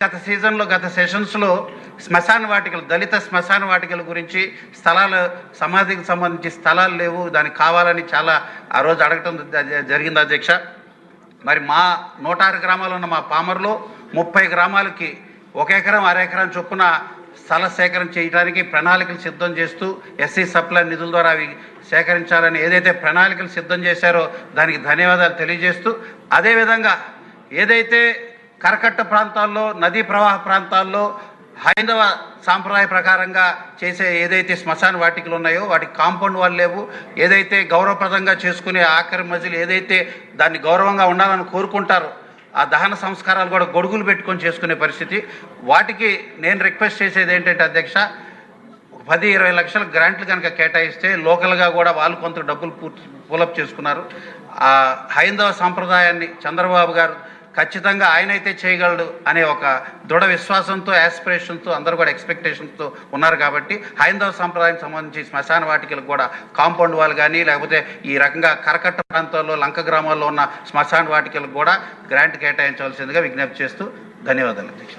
గత సీజన్లో గత సెషన్స్లో శ్మశాన వాటికలు దళిత శ్మశాన వాటికల గురించి స్థలాలు సమాధికి సంబంధించి స్థలాలు లేవు. దానికి కావాలని చాలా ఆ రోజు అడగటం జరిగింది అధ్యక్ష. మరి మా నూట ఆరు గ్రామాలు ఉన్న మా పామర్లో ముప్పై గ్రామాలకి ఒక ఎకరం అర ఎకరం చొప్పున స్థల సేకరణ చేయడానికి ప్రణాళికలు సిద్ధం చేస్తూ ఎస్సీ సప్లై నిధుల ద్వారా అవి సేకరించాలని ఏదైతే ప్రణాళికలు సిద్ధం చేశారో దానికి ధన్యవాదాలు తెలియజేస్తూ అదేవిధంగా ఏదైతే కరకట్ట ప్రాంతాల్లో నదీ ప్రవాహ ప్రాంతాల్లో హైందవ సాంప్రదాయ ప్రకారంగా చేసే ఏదైతే శ్మశాన వాటికలు ఉన్నాయో వాటికి కాంపౌండ్ వాళ్ళు లేవు. ఏదైతే గౌరవప్రదంగా చేసుకునే ఆఖరి మజిలు ఏదైతే దాన్ని గౌరవంగా ఉండాలని కోరుకుంటారో ఆ దహన సంస్కారాలు కూడా గొడుగులు పెట్టుకొని చేసుకునే పరిస్థితి. వాటికి నేను రిక్వెస్ట్ చేసేది ఏంటంటే అధ్యక్ష పది ఇరవై లక్షల గ్రాంట్లు కనుక కేటాయిస్తే లోకల్గా కూడా వాళ్ళు కొంత డబ్బులు పూర్తి పూలప్ చేసుకున్నారు. ఆ హైందవ సాంప్రదాయాన్ని చంద్రబాబు గారు ఖచ్చితంగా ఆయనైతే చేయగలడు అనే ఒక దృఢ విశ్వాసంతో యాస్పిరేషన్తో అందరూ కూడా ఎక్స్పెక్టేషన్స్తో ఉన్నారు కాబట్టి హైందవ సాంప్రదాయానికి సంబంధించి శ్మశాన వాటికలకు కూడా కాంపౌండ్ వాళ్ళు కానీ లేకపోతే ఈ రకంగా కరకట్ట ప్రాంతాల్లో లంక గ్రామాల్లో ఉన్న శ్మశాన వాటికలకు కూడా గ్రాంట్ కేటాయించవలసిందిగా విజ్ఞప్తి చేస్తూ ధన్యవాదాలు. అధ్యక్ష